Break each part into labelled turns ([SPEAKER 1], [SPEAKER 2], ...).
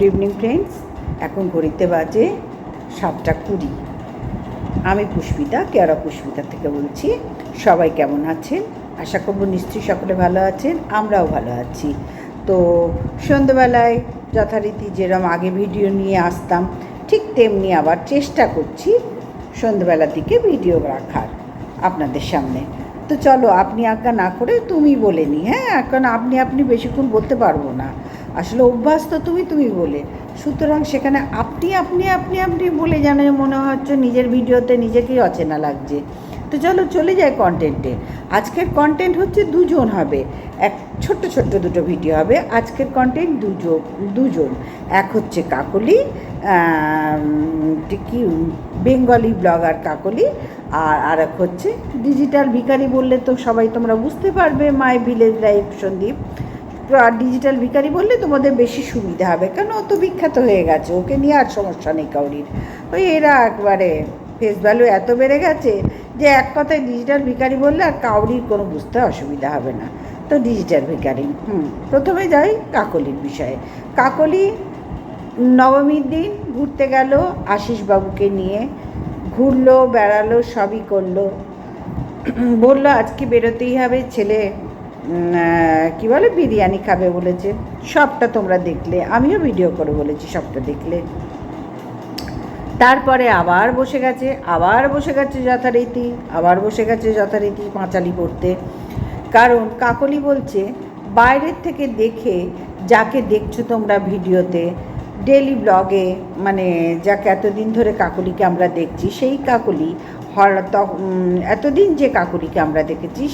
[SPEAKER 1] Good evening friends এখন ঘড়িতে বাজে সাতটা কুড়ি। আমি পুষ্পিতা, কেয়ারা পুষ্পিতা থেকে বলছি, সবাই কেমন আছেন? আশা করব নিশ্চয়ই সকলে ভালো আছেন, আমরাও ভালো আছি। তো সন্ধ্যেবেলায় যথারীতি যেরম আগে ভিডিও নিয়ে আসতাম, ঠিক তেমনি আবার চেষ্টা করছি সন্ধ্যেবেলার দিকে ভিডিও রাখার আপনাদের সামনে। তো চলো, আপনি আজ্ঞা না করে তুমি বলে নি হ্যাঁ? কারণ আপনি আপনি বেশিক্ষণ বলতে পারব না। আসলে অভ্যাস তো তুমি তুমি বলে। সুতরাং সেখানে আপনি আপনি আপনি আপনি বলে যেন মনে হচ্ছে নিজের ভিডিওতে নিজেকেই অচেনা লাগছে। তো চলো চলে যায় কন্টেন্টে আজকের কন্টেন্ট হচ্ছে দুজন হবে। এক ছোট্ট ছোট্ট দুটো ভিডিও হবে। আজকের কন্টেন্ট দুজন দুজন। এক হচ্ছে কাকলি কি, বেঙ্গলি ব্লগার কাকলি, আর আর এক হচ্ছে ডিজিটাল ভিখারি বললে তো সবাই তোমরা বুঝতে পারবে my village life Sandip. Digital ভিখারি বললে তোমাদের বেশি সুবিধা হবে। কেন ও তো বিখ্যাত হয়ে গেছে? ওকে নিয়ে আর সমস্যা নেই কাউরির। ওই এরা একবারে ফেস ভ্যালু এত বেড়ে গেছে যে এক কথায় ডিজিটাল ভিখারি বললে আর কাউরির কোনো বুঝতে অসুবিধা হবে না। তো ডিজিটাল ভিখারি, হুম, প্রথমে যাই কাকলির বিষয়ে। কাকলি নবমীর দিন ঘুরতে গেল, আশিসবাবুকে নিয়ে ঘুরলো, বেড়ালো, সবই করল। বলল, আজকে বেরোতেই হবে, ছেলে কি বলে, বিরিয়ানি খাবে বলেছে। সবটা তোমরা দেখলে, আমিও ভিডিও করে বলেছি, সবটা দেখলে। তারপরে আবার বসে গেছে, আবার বসে গেছে যথারীতি, আবার বসে গেছে যথারীতি পাঁচালি পড়তে। কারণ কাকলি বলছে, বাইরের থেকে দেখে, যাকে দেখছ তোমরা ভিডিওতে ডেলি ব্লগে মানে যাকে এতদিন ধরে কাকলিকে আমরা দেখছি, সেই কাকলি হঠাৎ এতদিন যে কাকলিকে আমরা দেখেছি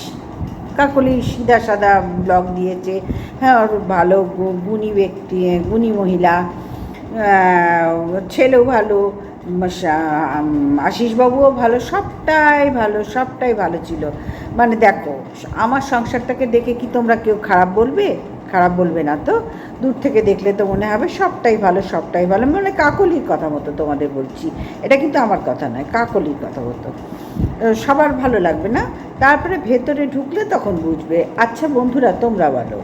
[SPEAKER 1] কাকলি সিধা সাদা ব্লগ দিয়েছে। হ্যাঁ ওর ভালো গুণী ব্যক্তি, গুণী মহিলা ছেলেও ভালো আশিসবাবুও ভালো, সবটাই ভালো সবটাই ভালো ছিল। মানে দেখো, আমার সংসারটাকে দেখে কি তোমরা কেউ খারাপ বলবে? খারাপ বলবে না তো? দূর থেকে দেখলে তো মনে হবে সবটাই ভালো সবটাই ভালো। মানে কাকলির কথা মতো তোমাদের বলছি। এটা কিন্তু আমার কথা নয়, কাকলির কথা মতো। সবার ভালো লাগবে না? তারপরে ভেতরে ঢুকলে তখন বুঝবে আচ্ছা বন্ধুরা, তোমরা বলো।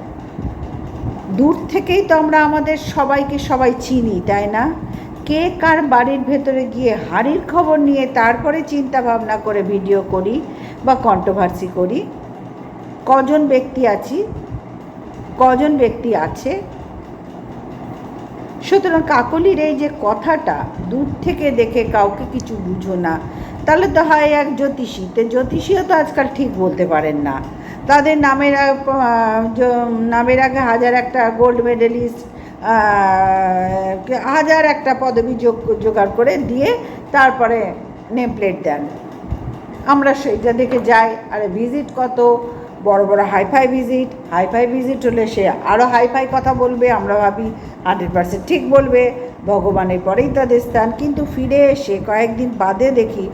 [SPEAKER 1] দূর থেকেই তো আমরা আমাদের সবাইকে সবাই চিনি, তাই না? কে কার বাড়ির ভেতরে গিয়ে হাড়ির খবর নিয়ে তারপরে চিন্তা ভাবনা করে ভিডিও করি বা কন্ট্রোভার্সি করি? কজন ব্যক্তি আছি? কজন ব্যক্তি আছে? সুতরাং কাকলির এই যে কথাটা দূর থেকে দেখে কাউকে কিছু বুঝো না। তাহলে তো হয় এক জ্যোতিষী। তো জ্যোতিষীও তো আজকাল ঠিক বলতে পারেন না। তাদের নামের নামের আগে হাজার একটা গোল্ড মেডেলিস্ট হাজার একটা পদবি যোগ, জোগাড় করে দিয়ে তারপরে নেম প্লেট দেন। আমরা সেইটা দেখে যাই। আরে ভিজিট কত? বড় বড় হাইফাই ভিজিট হাইফাই ভিজিট হলে সে আরও হাইফাই কথা বলবে, আমরা ভাবি হান্ড্রেড পার্সেন্ট ঠিক বলবে, ভগবানের পরেই তাদের স্থান। কিন্তু ফিরে এসে কয়েকদিন বাদে দেখি,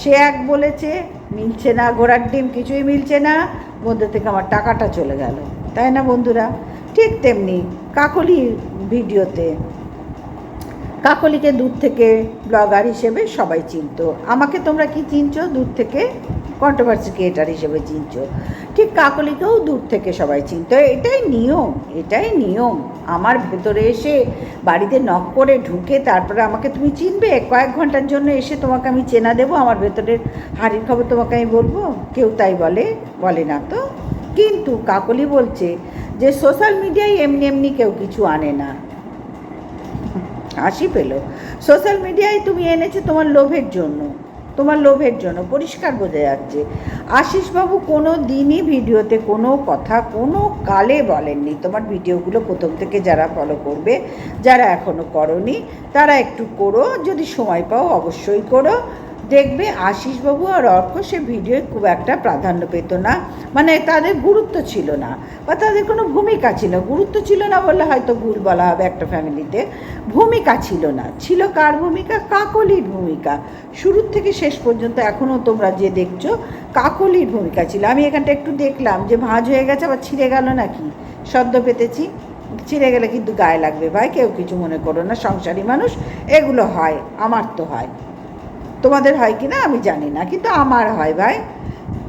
[SPEAKER 1] সে এক বলেছে, মিলছে না, ঘোড়ার ডিম কিছুই মিলছে না, মধ্যে থেকে আমার টাকাটা চলে গেল। তাই না বন্ধুরা? ঠিক তেমনি কাকলির ভিডিওতে, কাকলিকে দূর থেকে ব্লগার হিসেবে সবাই চিনতো। আমাকে তোমরা কি চিনছো দূর থেকে? কন্ট্রোভার্সি ক্রিয়েটার হিসেবে চিনছ। ঠিক কাকলিকেও দূর থেকে সবাই চিনতো। এটাই নিয়ম এটাই নিয়ম। আমার ভেতরে এসে বাড়িতে নক করে ঢুকে তারপরে আমাকে তুমি চিনবে, কয়েক ঘণ্টার জন্য এসে তোমাকে আমি চেনা দেবো, আমার ভেতরের হাড়ির খবর তোমাকে আমি বলব। কেউ তাই বলে বলে না তো। কিন্তু কাকলি বলছে যে সোশ্যাল মিডিয়ায় এমনি এমনি কেউ কিছু আনে না। হাসি পেল। সোশ্যাল মিডিয়ায় তুমি এনেছো তোমার লোভের জন্য। তোমার লোভের জন্য। পরিষ্কার বোঝা যাচ্ছে। আশিসবাবু কোনো দিনই ভিডিওতে কোনো কথা, কোনো কালে বলেননি। তোমার ভিডিওগুলো প্রথম থেকে যারা ফলো করবে, যারা এখনও করনি, তারা একটু করো। যদি সময় পাও অবশ্যই করো। দেখবে আশিসবাবু আর অর্ক সে ভিডিওয় খুব একটা প্রাধান্য পেত না। মানে তাদের গুরুত্ব ছিল না। বা তাদের কোনো ভূমিকা ছিল। গুরুত্ব ছিল না বললে হয়তো ভুল বলা হবে একটা ফ্যামিলিতে। ভূমিকা ছিল না। ছিল কার ভূমিকা? কাকলির ভূমিকা। শুরুর থেকে শেষ পর্যন্ত এখনও তোমরা যে দেখছ, কাকলির ভূমিকা ছিল। আমি এখানটা একটু দেখলাম যে ভাঁজ হয়ে গেছে, আবার ছিঁড়ে গেল নাকি? সদ্য পেতেছি। ছিঁড়ে গেলে কিন্তু গায়ে লাগবে। ভাই, কেউ কিছু মনে করো না। সংসারী মানুষ, এগুলো হয়, আমার তো হয়। তোমাদের হয় কি না আমি জানি না, কিন্তু আমার হয় ভাই।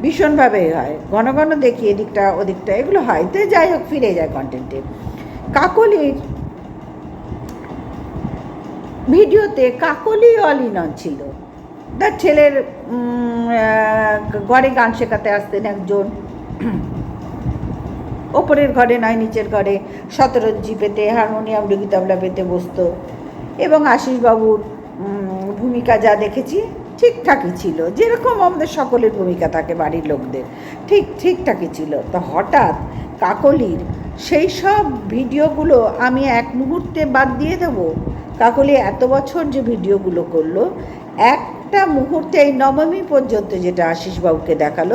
[SPEAKER 1] ভীষণভাবেই হয়। ঘন ঘন দেখি এদিকটা, ওদিকটা, এগুলো হয়। তো যাই হোক, ফিরে যায় কন্টেন্টে কাকলির ভিডিওতে কাকলি অলিনন ছিল। তার ছেলের ঘরে গান শেখাতে আসতেন একজন। ওপরের ঘরে নয়, নিচের ঘরে। শতরঞ্জি পেতে, হারমোনিয়াম ডুগি পেতে বসতো। এবং আশিসবাবুর ভূমিকা যা দেখেছি ঠিকঠাকই ছিল। যেরকম আমাদের সকলের ভূমিকা থাকে বাড়ির লোকদের, ঠিক, ঠিকঠাকই ছিল। তো হঠাৎ কাকলির সেই সব ভিডিওগুলো আমি এক মুহূর্তে বাদ দিয়ে দেবো। কাকলি এত বছর যে ভিডিওগুলো করল, একটা মুহূর্তে এই নবমী পর্যন্ত যেটা আশিসবাবুকে দেখাল,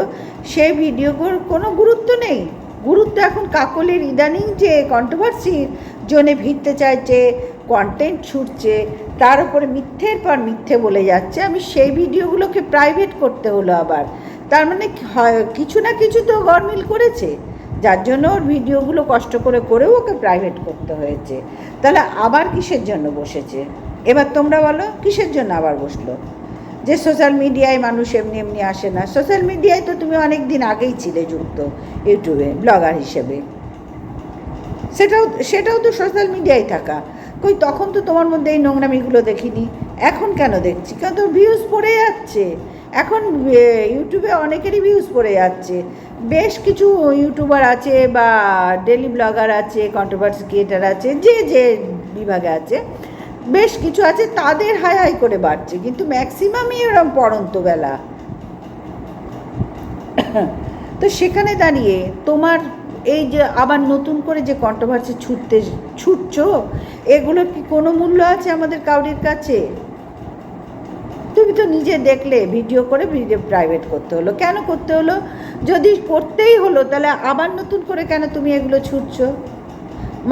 [SPEAKER 1] সেই ভিডিওগুলোর কোনো গুরুত্ব নেই। গুরুত্ব এখন কাকলের ইদানিং যে কন্ট্রোভার্সির জন্যে ভিড়তে চাইছে কন্টেন্ট ছুটছে তার উপরে মিথ্যের পর মিথ্যে বলে যাচ্ছে। আমি সেই ভিডিওগুলোকে প্রাইভেট করতে হলো আবার। তার মানে কিছু না কিছু তো গরমিল করেছে। যার জন্য ওর ভিডিওগুলো কষ্ট করে করেও ওকে প্রাইভেট করতে হয়েছে। তাহলে আবার কিসের জন্য বসেছে? এবার তোমরা বলো, কিসের জন্য আবার বসল? যে সোশ্যাল মিডিয়ায় মানুষ এমনি এমনি আসে না। সোশ্যাল মিডিয়ায় তো তুমি অনেক দিন আগেই ছিলে যুক্ত ইউটিউবে ব্লগার হিসেবে। সেটাও সেটাও তো সোশ্যাল মিডিয়ায় থাকা। কই, তখন তো তোমার মধ্যে এই নোংরামিগুলো দেখিনি। এখন কেন দেখছি? কেন তো ভিউজ পড়ে যাচ্ছে? এখন ইউটিউবে অনেকেরই ভিউজ পড়ে যাচ্ছে। বেশ কিছু ইউটিউবার আছে বা ডেলি ব্লগার আছে কন্ট্রোভার্সি ক্রিয়েটার আছে, যে যে বিভাগে আছে, বেশ কিছু আছে, তাদের হাই হাই করে বাড়ছে। কিন্তু ম্যাক্সিমামই এরকম পড়ন্ত বেলা। তো সেখানে দাঁড়িয়ে তোমার এই যে আবার নতুন করে যে কন্ট্রোভার্সি ছুটতে, ছুটছো এগুলোর কি কোনো মূল্য আছে আমাদের কাউরির কাছে? তুমি তো নিজে দেখলে ভিডিও করে ভিডিও প্রাইভেট করতে হলো। কেন করতে হলো? যদি করতেই হলো, তাহলে আবার নতুন করে কেন তুমি এগুলো ছুটছো?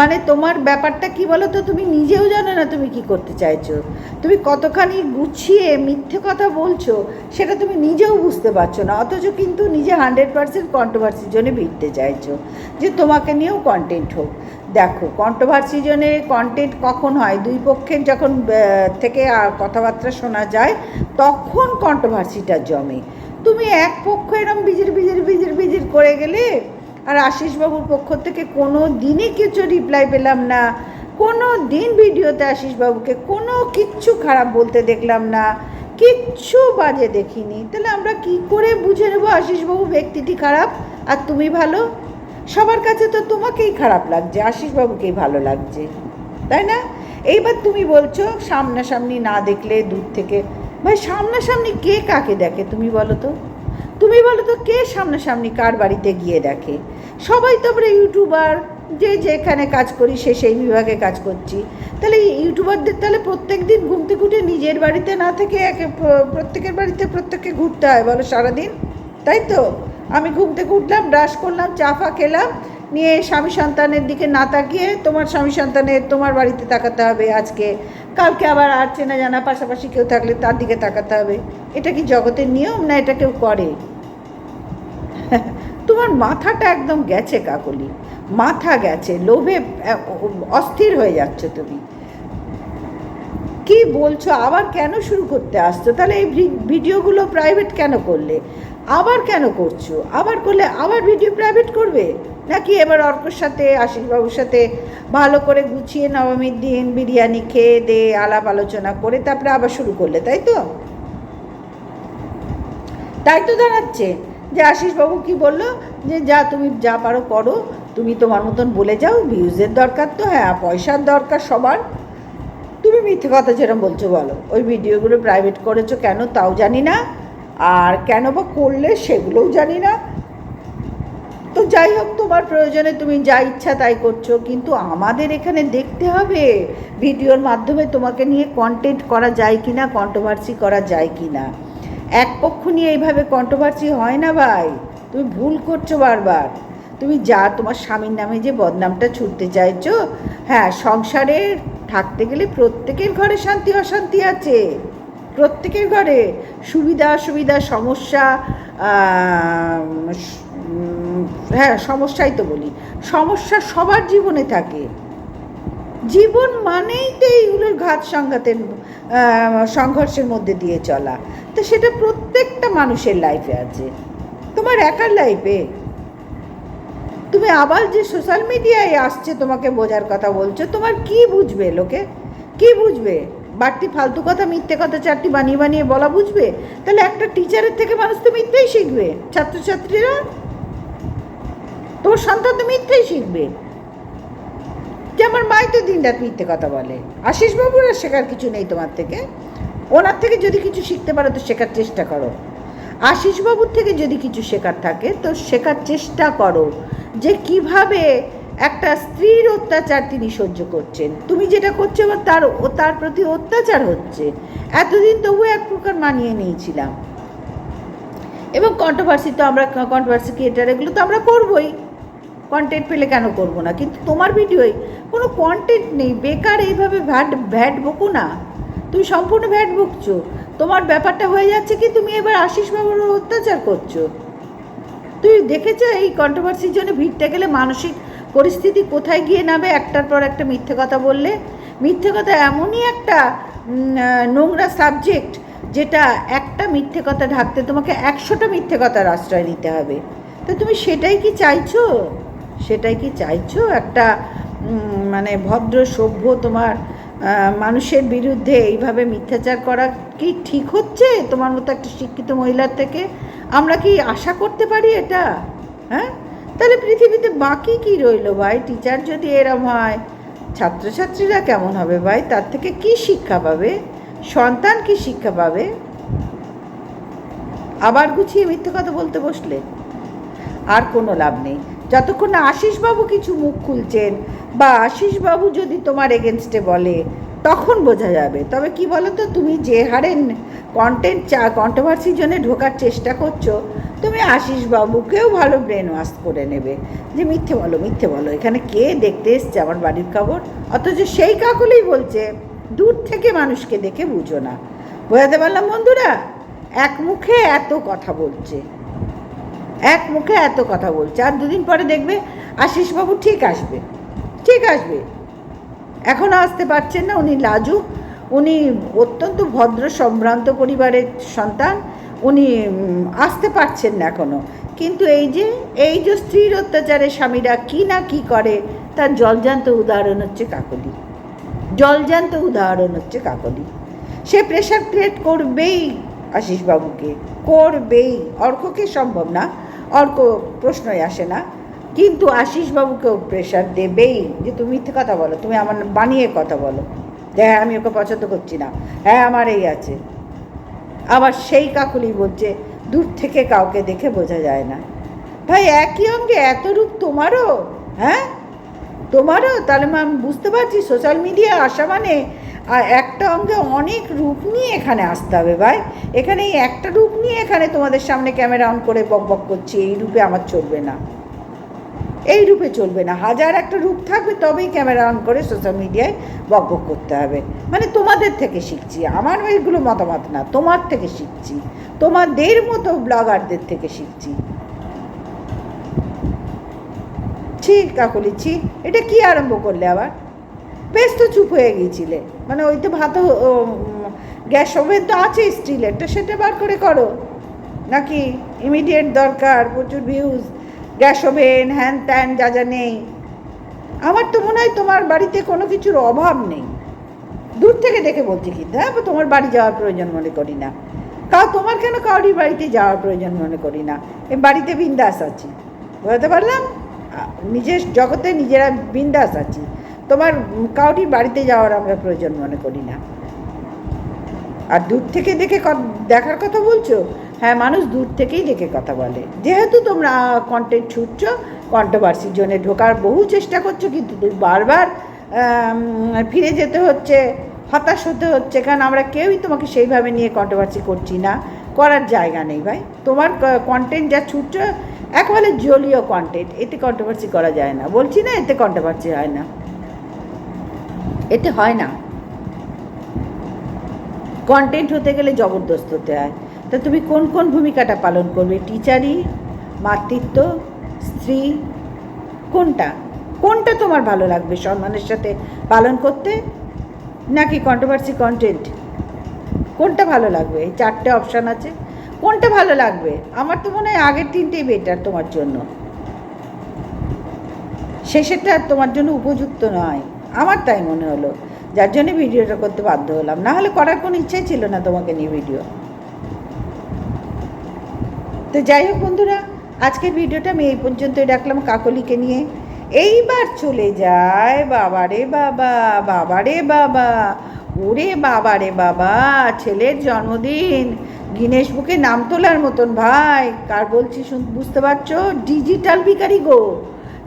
[SPEAKER 1] মানে তোমার ব্যাপারটা কি বলো তো তুমি নিজেও জানো না তুমি কি করতে চাইছো। তুমি কতখানি গুছিয়ে মিথ্যে কথা বলছো, সেটা তুমি নিজেও বুঝতে পারছ না। অথচ কিন্তু নিজে হান্ড্রেড পার্সেন্ট কন্ট্রোভার্সির জন্য ভিড়তে চাইছো। যে তোমাকে নিয়েও কন্টেন্ট হোক। দেখো কন্ট্রোভার্সি জন্যে কন্টেন্ট কখন হয়? দুই পক্ষের যখন থেকে কথাবার্তা শোনা যায়, তখন কন্ট্রোভার্সিটা জমে। তুমি এক পক্ষ এরম বিজির বিজির বিজির বিজির করে গেলে, আর আশিসবাবুর পক্ষ থেকে কোনো দিনই কিছু রিপ্লাই পেলাম না। কোনো দিন ভিডিওতে আশিসবাবুকে কোনো কিচ্ছু খারাপ বলতে দেখলাম না। কিচ্ছু বাজে দেখিনি। তাহলে আমরা কি করে বুঝে নেব আশিসবাবু ব্যক্তিটি খারাপ? আর তুমি ভালো? সবার কাছে তো তোমাকেই খারাপ লাগছে আশিসবাবুকেই ভালো লাগছে। তাই না? এইবার তুমি বলছো, সামনাসামনি না দেখলে দূর থেকে। ভাই, সামনাসামনি কে কাকে দেখে, তুমি বলো তো? তুমি বলো তো, কে সামনাসামনি কার বাড়িতে গিয়ে দেখে? সবাই তো আমরা ইউটিউবার, যে যেখানে কাজ করি, সে সেই বিভাগে কাজ করছি। তাহলে ইউটিউবারদের তাহলে প্রত্যেক দিন ঘুমতে ঘুটে নিজের বাড়িতে না থেকে একে প্রত্যেকের বাড়িতে প্রত্যেককে ঘুরতে হয়, বলো সারাদিন? তাই তো? আমি ঘুম থেকে উঠলাম ব্রাশ করলাম, চা ফা খেলাম, নিয়ে স্বামী সন্তানের দিকে না তাকিয়ে তোমার স্বামী সন্তানের তোমার বাড়িতে তাকাতে হবে আজকে। কালকে আবার আর চেনা জানা, পাশাপাশি কেউ থাকলে তার দিকে তাকাতে হবে। এটা কি জগতের নিয়ম না এটা কেউ করে? তোমার মাথাটা একদম গেছে কাকলি, মাথা গেছে, লোভে অস্থির হয়ে যাচ্ছ তুমি। কি বলছো, আবার কেন শুরু করতে আসছো? তাহলে এই ভিডিওগুলো প্রাইভেট কেন করলে? আবার কেন করছ? আবার করলে আবার ভিডিও প্রাইভেট করবে? নাকি এবার অর্কর সাথে, আশিসবাবুর সাথে ভালো করে গুছিয়ে নবমীর দিন বিরিয়ানি খেয়ে দে, আলাপ আলোচনা করে তারপরে আবার শুরু করলে, তাই তো? তাই তো দাঁড়াচ্ছে যে আশিসবাবু কি বলল? যে যা তুমি যা পারো করো, তুমি তোমার মতন বলে যাও ভিউজের দরকার তো হ্যাঁ পয়সার দরকার সবার। তুমি মিথ্যে কথা যেরকম বলছো বলো, ওই ভিডিওগুলো প্রাইভেট করেছ কেন তাও জানি না। আর কেন বা করলে সেগুলোও জানি না। তো যাই হোক, তোমার প্রয়োজনে তুমি যা ইচ্ছা তাই করছ, কিন্তু আমাদের এখানে দেখতে হবে, ভিডিওর মাধ্যমে তোমাকে নিয়ে কন্টেন্ট করা যায় কি না কন্ট্রোভার্সি করা যায় কি না এক পক্ষ নিয়ে এইভাবে কন্ট্রোভার্সি হয় না ভাই, তুমি ভুল করছ বারবার। তুমি যা তোমার স্বামীর নামে যে বদনামটা ছুটতে চাইছো হ্যাঁ সংসারে থাকতে গেলে প্রত্যেকের ঘরে শান্তি অশান্তি আছে। প্রত্যেকের ঘরে সুবিধা, অসুবিধা, সমস্যা হ্যাঁ সমস্যাই তো বলি। সমস্যা সবার জীবনে থাকে। জীবন মানেই তো এইগুলোর ঘাত সংঘাতের সংঘর্ষের মধ্যে দিয়ে চলা। তো সেটা প্রত্যেকটা মানুষের লাইফে আছে। তোমার একার লাইফে তুমি আবার যে সোশ্যাল মিডিয়ায় আসছে, তোমাকে বোঝার কথা বলছো, তোমার কি বুঝবে লোকে? কি বুঝবে? বাড়তি ফালতু কথা, মিথ্যে কথা চারটি বানিয়ে বানিয়ে বলা বুঝবে? তাহলে একটা টিচারের থেকে মানুষ তো মিথ্যেই শিখবে। ছাত্রছাত্রীরা? তোমার সন্তান তো মিথ্যেই শিখবে। যে আমার মাই তো দিন রাত মিথ্যে কথা বলে। আশিস বাবুর আর শেখার কিছু নেই তোমার থেকে। ওনার থেকে যদি কিছু শিখতে পারো, তো শেখার চেষ্টা করো। আশিস বাবুর থেকে যদি কিছু শেখার থাকে, তো শেখার চেষ্টা করো। যে কীভাবে একটা স্ত্রীর অত্যাচার তিনি সহ্য করছেন। তুমি যেটা করছ এবার তার তার প্রতি অত্যাচার হচ্ছে। এতদিন তবু এক প্রকার মানিয়ে নিয়েছিলাম। এবং কন্ট্রোভার্সি তো আমরা কন্ট্রোভার্সি ক্রিয়েটার এগুলো তো আমরা করবই। কন্টেন্ট পেলে কেন করব না? কিন্তু তোমার ভিডিওয় কোনো কন্টেন্ট নেই। বেকার এইভাবে ভ্যাট ভ্যাট বকো না। তুমি সম্পূর্ণ ভ্যাট বকছো। তোমার ব্যাপারটা হয়ে যাচ্ছে কি তুমি এবার আশিস বাবুর অত্যাচার করছ? তুই দেখেছ এই কন্ট্রোভার্সির জন্য ভিড়টা গেলে মানসিক পরিস্থিতি কোথায় গিয়ে নামে? একটার পর একটা মিথ্যে কথা বললে। মিথ্যে কথা এমনই একটা নোংরা সাবজেক্ট যেটা একটা মিথ্যে কথা ঢাকতে তোমাকে একশোটা মিথ্যে কথার আশ্রয় নিতে হবে। তো তুমি সেটাই কি চাইছো? সেটাই কি চাইছো? একটা মানে ভদ্র সভ্য তোমার মানুষের বিরুদ্ধে এইভাবে মিথ্যাচার করা কি ঠিক হচ্ছে? তোমার মতো একটা শিক্ষিত মহিলার থেকে আমরা কি আশা করতে পারি এটা? হ্যাঁ? তাহলে পৃথিবীতে বাকি কি রইল ভাই? টিচার যদি এরম হয়, ছাত্রছাত্রীরা কেমন হবে ভাই? তার থেকে কি শিক্ষা পাবে? সন্তান কি শিক্ষা পাবে? আবার গুছিয়ে মিথ্যে কথা বলতে বসলে? আর কোনো লাভ নেই। যতক্ষণ না আশিসবাবু কিছু মুখ খুলছেন বা আশিসবাবু যদি তোমার এগেনস্টে বলে, তখন বোঝা যাবে। তবে কি বলো তো তুমি যে হারে কন্টেন্ট চা কন্ট্রোভার্সির জন্য ঢোকার চেষ্টা করছ, তুমি আশিসবাবুকেও ভালো ব্রেন ওয়াশ করে নেবে। যে মিথ্যে বলো মিথ্যে বলো, এখানে কে দেখতে এসছে আমার বাড়ির খবর? অথচ সেই কাকুলেই বলছে, দূর থেকে মানুষকে দেখে বুঝো না। বোঝাতে পারলাম বন্ধুরা? এক মুখে এত কথা বলছে। এক মুখে এত কথা বলছে। আর দুদিন পরে দেখবে আশিসবাবু ঠিক আসবে। ঠিক আসবে। এখনও আসতে পারছেন না, উনি লাজুক। উনি অত্যন্ত ভদ্র, সম্ভ্রান্ত পরিবারের সন্তান। উনি আসতে পারছেন না এখনও কিন্তু এই যে এই যে স্ত্রীর অত্যাচারে স্বামীরা কি না কি করে, তার জলজান্ত উদাহরণ হচ্ছে কাকলি। জলজান্ত উদাহরণ হচ্ছে কাকলি। সে প্রেশার ক্রিয়েট করবেই আশিসবাবুকে, করবেই। অর্ককে সম্ভব না, অর্ক প্রশ্নই আসে না। কিন্তু আশিসবাবুকেও প্রেশার দেবেই যে, তুমি মিথ্যে কথা বলো, তুমি আমার বানিয়ে কথা বলো। যে হ্যাঁ আমি ওকে পছন্দ করছি না। হ্যাঁ আমার এই আছে। আবার সেই কাকুলি বলছে, দূর থেকে কাউকে দেখে বোঝা যায় না। ভাই, একই অঙ্গে এত রূপ তোমারও? হ্যাঁ? তোমারও? তাহলে আমি বুঝতে পারছি সোশ্যাল মিডিয়া আসা মানে একটা অঙ্গে অনেক রূপ নিয়ে এখানে আসতে হবে ভাই। এখানে এই একটা রূপ নিয়ে এখানে তোমাদের সামনে ক্যামেরা অন করে বক বক করছি, এই রূপে আমার চলবে না। এই রূপে চলবে না। হাজার একটা রূপ থাকবে, তবেই ক্যামেরা অন করে সোশ্যাল মিডিয়ায় বক করতে হবে। মানে তোমাদের থেকে শিখছি। আমার এগুলো মতামত না, তোমার থেকে শিখছি। তোমাদের মতো ব্লগারদের থেকে শিখছি। ছি কাকলি, ছি। এটা কি আরম্ভ করলে আবার? বেশ তো চুপ হয়ে গিয়েছিলে। মানে ওই তো ভাত গ্যাস ওভেন তো আছে স্টিলের তো সেটা বার করে করো। নাকি ইমিডিয়েট দরকার, প্রচুর ভিউজ গ্যাস ওভেন, হ্যান ত্যান যা যা নেই। আমার তো মনে হয় তোমার বাড়িতে কোনো কিছুর অভাব নেই। দূর থেকে দেখে বলছি কিন্তু হ্যাঁ তোমার বাড়ি যাওয়ার প্রয়োজন মনে করি না। কাউ তোমার কেন কাউরির বাড়িতে যাওয়ার প্রয়োজন মনে করি না? এ বাড়িতে বিন্দাস আছি। বুঝতে পারলাম? নিজের জগতে নিজেরা বিন্দাস আছি। তোমার কাউরির বাড়িতে যাওয়ার আমরা প্রয়োজন মনে করি না। আর দূর থেকে দেখে দেখার কথা বলছো? হ্যাঁ মানুষ দূর থেকেই দেখে কথা বলে। যেহেতু তোমরা কন্টেন্ট ছুটছো কন্ট্রোভার্সির জন্য ঢোকার বহু চেষ্টা করছ, কিন্তু বারবার ফিরে যেতে হচ্ছে, হতাশ হতে হচ্ছে, কারণ আমরা কেউই তোমাকে সেইভাবে নিয়ে কন্ট্রোভার্সি করছি না। করার জায়গা নেই ভাই। তোমার কন্টেন্ট যা ছুটছো, একেবারে জলীয় কন্টেন্ট এতে কন্ট্রোভার্সি করা যায় না। বলছি না এতে কন্ট্রোভার্সি হয় না। এতে হয় না। কন্টেন্ট হতে গেলে জবরদস্ত হতে হয়। তা তুমি কোন কোন ভূমিকাটা পালন করবে? টিচারই মাতৃত্ব, স্ত্রী? কোনটা? কোনটা তোমার ভালো লাগবে সম্মানের সাথে পালন করতে? নাকি কন্ট্রোভার্সি কন্টেন্ট কোনটা ভালো লাগবে? এই চারটে অপশান আছে। কোনটা ভালো লাগবে? আমার তো মনে হয় আগের তিনটেই বেটার তোমার জন্য। শেষেরটা তোমার জন্য উপযুক্ত নয়। আমার তাই মনে হলো। যার জন্য ভিডিওটা করতে বাধ্য হলাম। না হলে করার কোনো ইচ্ছাই ছিল না তোমাকে নিয়ে ভিডিও তো যাই হোক বন্ধুরা, আজকের ভিডিওটা আমি এই পর্যন্তই রাখলাম কাকলিকে নিয়ে। এইবার চলে যায় বাবারে বাবা বাবারে বাবা, ওরে বাবারে বাবা, ছেলের জন্মদিন। গিনেশ বুকে নাম তোলার মতন ভাই, কার বলছি বুঝতে পারছ? ডিজিটাল ভিকারি গো।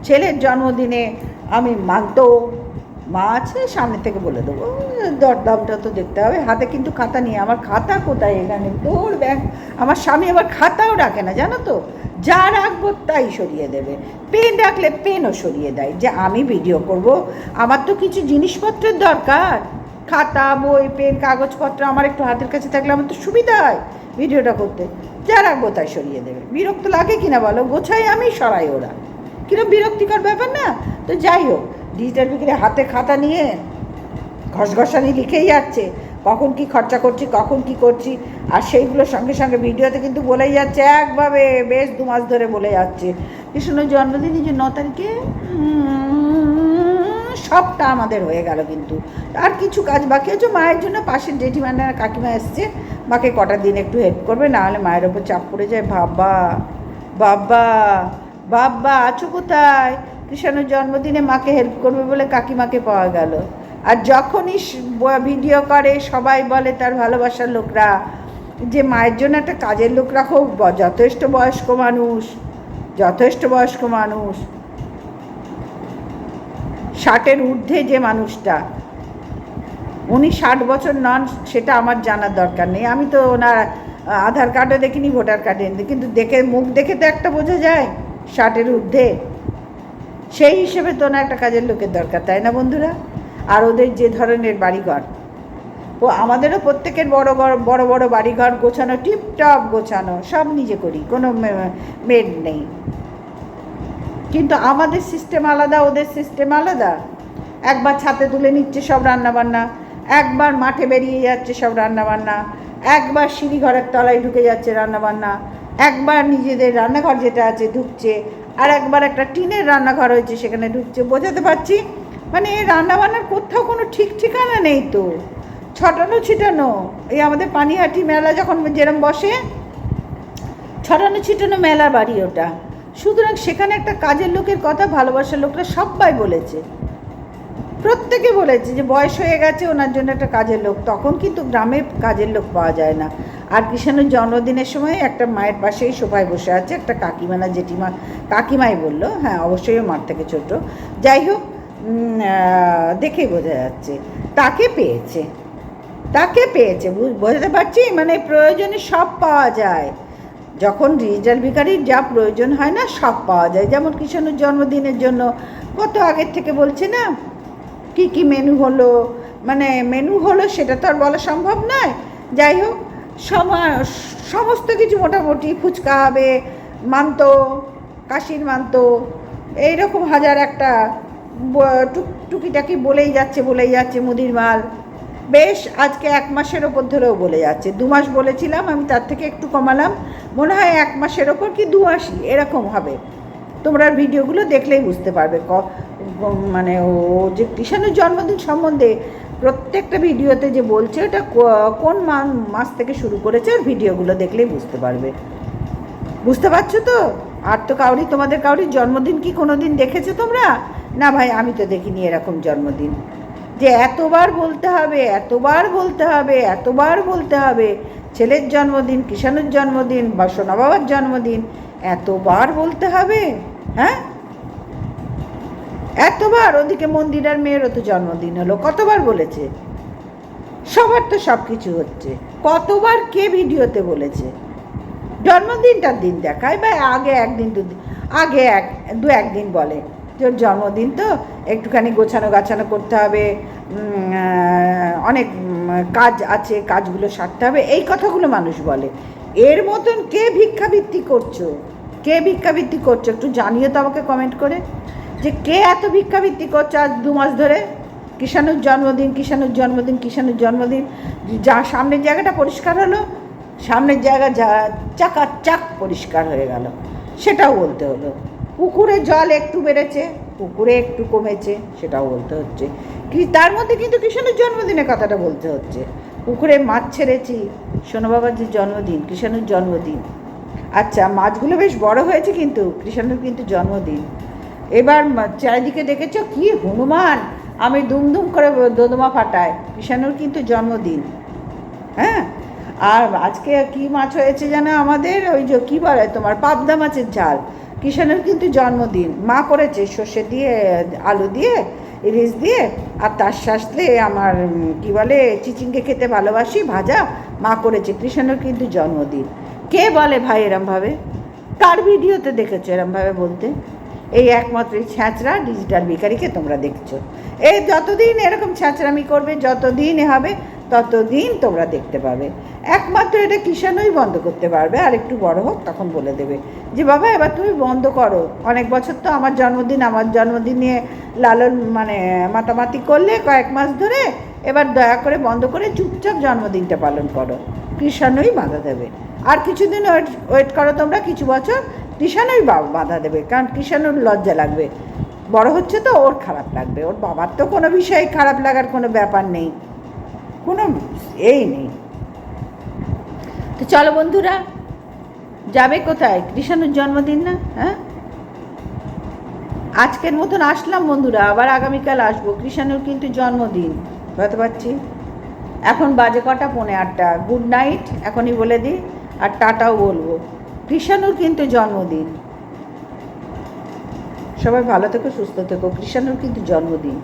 [SPEAKER 1] ছেলের জন্মদিনে আমি মানতো মা আছে, সামনে থেকে বলে দেবো। দরদামটা তো দেখতে হবে। হাতে কিন্তু খাতা নিয়ে আমার খাতা কোথায় এখানে? তোর ব্যাগ আমার স্বামী আবার খাতাও রাখে না, জানো তো? যা রাখব তাই সরিয়ে দেবে। পেন রাখলে পেনও সরিয়ে দেয়। যে আমি ভিডিও করব, আমার তো কিছু জিনিসপত্রের দরকার। খাতা, বই পেন কাগজপত্র আমার একটু হাতের কাছে থাকলে আমার তো সুবিধা হয় ভিডিওটা করতে। যা রাখব তাই সরিয়ে দেবে। বিরক্ত লাগে কিনা বলো? গোছাই আমি, সরাই ওরা। কিরম বিরক্তিকর ব্যাপার না? তো যাই হোক ডিজিটাল বিক্রি হাতে খাতা নিয়ে ঘসঘসানি লিখেই যাচ্ছে। কখন কি খরচা করছি, কখন কি করছি, আর সেইগুলোর সঙ্গে সঙ্গে ভিডিওতে কিন্তু বলেই যাচ্ছে, একভাবে বেশ দু মাস ধরে বলে যাচ্ছে। কৃষ্ণর জন্মদিন যে ন তারিখে সবটা আমাদের হয়ে গেল কিন্তু। আর কিছু কাজ বাকি আছে, মায়ের জন্য পাশের জেঠিমানা কাকিমা এসছে, মাকে কটা দিন একটু হেল্প করবে না হলে মায়ের ওপর চাপ পড়ে যায়। বাবা বাবা বাবা, আছো কোথায়? কৃষণের জন্মদিনে মাকে হেল্প করবে বলে কাকিমাকে পাওয়া গেল। আর যখনই ভিডিও করে, সবাই বলে তার ভালোবাসার লোকরা যে মায়ের জন্য একটা কাজের লোক রাখো যথেষ্ট বয়স্ক মানুষ, যথেষ্ট বয়স্ক মানুষ। ষাটের ঊর্ধ্বে যে মানুষটা, উনি ষাট বছর নন, সেটা আমার জানার দরকার নেই। আমি তো ওনার আধার কার্ডও দেখিনি, ভোটার কার্ডে কিন্তু দেখে, মুখ দেখে তো একটা বোঝা যায়, ষাটের ঊর্ধ্বে। সেই হিসেবে তো ওনার একটা কাজের লোকের দরকার, তাই না বন্ধুরা? আর ওদের যে ধরনের বাড়িঘর। ও আমাদেরও প্রত্যেকের বড় বড় বড় বড় বাড়িঘর গোছানো, টিপটপ গোছানো, সব নিজে করি, কোনো মেড নেই। কিন্তু আমাদের সিস্টেম আলাদা, ওদের সিস্টেম আলাদা। একবার ছাতে তুলে নিচ্ছে সব রান্নাবান্না, একবার মাঠে বেরিয়ে যাচ্ছে সব রান্নাবান্না, একবার সিঁড়ি ঘরের তলায় ঢুকে যাচ্ছে রান্নাবান্না, একবার নিজেদের রান্নাঘর যেটা আছে ঢুকছে, আর একবার একটা টিনের রান্নাঘর হয়েছে সেখানে ঢুকছে, বোঝাতে পারছি? মানে রান্নাবান্নার কোথাও কোনো ঠিক ঠিকানা নেই তো। ছটানো ছিটানো। এই আমাদের পানিহাটি মেলা যখন যেরম বসে, ছটানো ছিটানো মেলা বাড়ি ওটা। সুতরাং সেখানে একটা কাজের লোকের কথা ভালোবাসার লোকরা সবাই বলেছে। প্রত্যেকে বলেছে যে বয়স হয়ে গেছে, ওনার জন্য একটা কাজের লোক। তখন কিন্তু গ্রামে কাজের লোক পাওয়া যায় না। আর কৃষাণের জন্মদিনের সময় একটা মায়ের পাশেই সোফায় বসে আছে একটা কাকিমা না জেঠিমা। কাকিমাই বলল হ্যাঁ অবশ্যই মার থেকে ছোট। যাই হোক দেখেই বোঝা যাচ্ছে। তাকে পেয়েছে। তাকে পেয়েছে বুঝ- বোঝাতে পারছি? মানে প্রয়োজনে সব পাওয়া যায়। যখন ডিজিটাল ভিকারির যা প্রয়োজন হয় না, সব পাওয়া যায়। যেমন কিষাণুর জন্মদিনের জন্য, কত আগের থেকে বলছে না? কি কি মেনু হলো? মানে মেনু হলো সেটা তো আর বলা সম্ভব নয়। যাই হোক, সমা- সমস্ত কিছু মোটামুটি, ফুচকা হবে, মান্ত, কাশির মান্ত, এইরকম হাজার একটা টুকিটাকি বলেই যাচ্ছে বলেই যাচ্ছে মুদির মাল। বেশ, আজকে এক মাসের ওপর ধরেও বলে যাচ্ছে। দু মাস বলেছিলাম, আমি তার থেকে একটু কমালাম। মনে হয় এক মাসের ওপর কি দু মাসই এরকম হবে। তোমরা ভিডিওগুলো দেখলেই বুঝতে পারবে। ক মানে ও যে কৃষাণের জন্মদিন সম্বন্ধে প্রত্যেকটা ভিডিওতে যে বলছে ওটা কোন মাস থেকে শুরু করেছে, আর ভিডিওগুলো দেখলেই বুঝতে পারবে। বুঝতে পারছ তো? আর তো কাউরি, তোমাদের কাউরির জন্মদিন কি কোনো দিন দেখেছ তোমরা? না ভাই, আমি তো দেখিনি এরকম জন্মদিন। যে এতবার বলতে হবে, এতবার বলতে হবে, এতবার বলতে হবে, ছেলের জন্মদিন, কিষাণের জন্মদিন বা সোনা বাবার জন্মদিন, এতবার বলতে হবে হ্যাঁ? এতবার, ওদিকে মন্দিরার মেয়েরও তো জন্মদিন হলো, কতবার বলেছে? সবার তো সব কিছু হচ্ছে। কতবার কে ভিডিওতে বলেছে? জন্মদিনটার দিন দেখায় বা আগে একদিন দু আগে এক, দু একদিন বলে। ওর জন্মদিন তো একটুখানি গোছানো গাছানো করতে হবে অনেক কাজ আছে, কাজগুলো সারতে হবে, এই কথাগুলো মানুষ বলে। এর মতন কে ভিক্ষাবৃত্তি করছ? কে ভিক্ষাবৃত্তি করছ? একটু জানিও তো আমাকে কমেন্ট করে। যে কে এত ভিক্ষাবৃত্তি করছ আজ দু মাস ধরে? কিষাণুর জন্মদিন কিষাণুর জন্মদিন কিষাণুর জন্মদিন। যা, সামনের জায়গাটা পরিষ্কার হলো? সামনের জায়গা যা চাকা চাক পরিষ্কার হয়ে গেল। সেটাও বলতে হলো। পুকুরে জল একটু বেড়েছে, পুকুরে একটু কমেছে, সেটাও বলতে হচ্ছে। কি, তার মধ্যে কিন্তু কৃষণের জন্মদিনের কথাটা বলতে হচ্ছে। পুকুরে মাছ ছেড়েছি সোনু বাবার যে জন্মদিন, কৃষণের জন্মদিন। আচ্ছা মাছগুলো বেশ বড় হয়েছে কিন্তু, কৃষণের কিন্তু জন্মদিন। এবার চারিদিকে দেখেছ কি হনুমান, আমি দুমদুম করে দোদমা ফাটায়, কৃষণের কিন্তু জন্মদিন। হ্যাঁ? আর আজকে কি মাছ হয়েছে যেন আমাদের? ওই যে কী বলে তোমার, পাবদা মাছের ঝাল। কিষানের কিন্তু জন্মদিন। মা করেছে সর্ষে দিয়ে, আলু দিয়ে, ইলিশ দিয়ে, আর তার সাথে আমার, কি বলে চিচিংকে খেতে ভালোবাসি, ভাজা, মা করেছে কৃষণের কিন্তু জন্মদিন। কে বলে ভাই এরমভাবে? কার ভিডিওতে দেখেছ এরমভাবে বলতে? এই একমাত্র ছ্যাঁচড়া ডিজিটাল ভিকারিকে তোমরা দেখছ। এই যতদিন এরকম ছ্যাঁচড়ামি করবে, যতদিন এ হবে ততদিন তোমরা দেখতে পাবে। একমাত্র এটা কিষানই বন্ধ করতে পারবে, আর একটু বড় হোক তখন বলে দেবে যে, বাবা, এবার তুমি বন্ধ করো। অনেক বছর তো আমার জন্মদিন আমার জন্মদিন নিয়ে লালন মানে মাতামাতি করলে কয়েক মাস ধরে এবার দয়া করে বন্ধ করে চুপচাপ জন্মদিনটা পালন করো। কৃষাণই বাধা দেবে। আর কিছুদিন ওয়েট ওয়েট করো তোমরা, কিছু বছর কৃষাণই বাধা দেবে। কারণ কৃষাণুর লজ্জা লাগবে। বড় হচ্ছে তো, ওর খারাপ লাগবে। ওর বাবার তো কোনো বিষয়ে খারাপ লাগার কোনো ব্যাপার নেই। কোনো এই নেই। তো চলো বন্ধুরা, যাবে কোথায়? কৃষাণুর জন্মদিন না? হ্যাঁ? আজকের মতন আসলাম বন্ধুরা, আবার আগামীকাল আসব। কৃষাণুর কিন্তু জন্মদিন। বুঝতে পারছি? এখন বাজে কটা? পৌনে আটটা। গুড নাইট, এখনই বলে দিই, আর টাটাও বলব। কৃষাণুর কিন্তু জন্মদিন। সবাই ভালো থেকো, সুস্থ থেকো। কৃষাণুর কিন্তু জন্মদিন।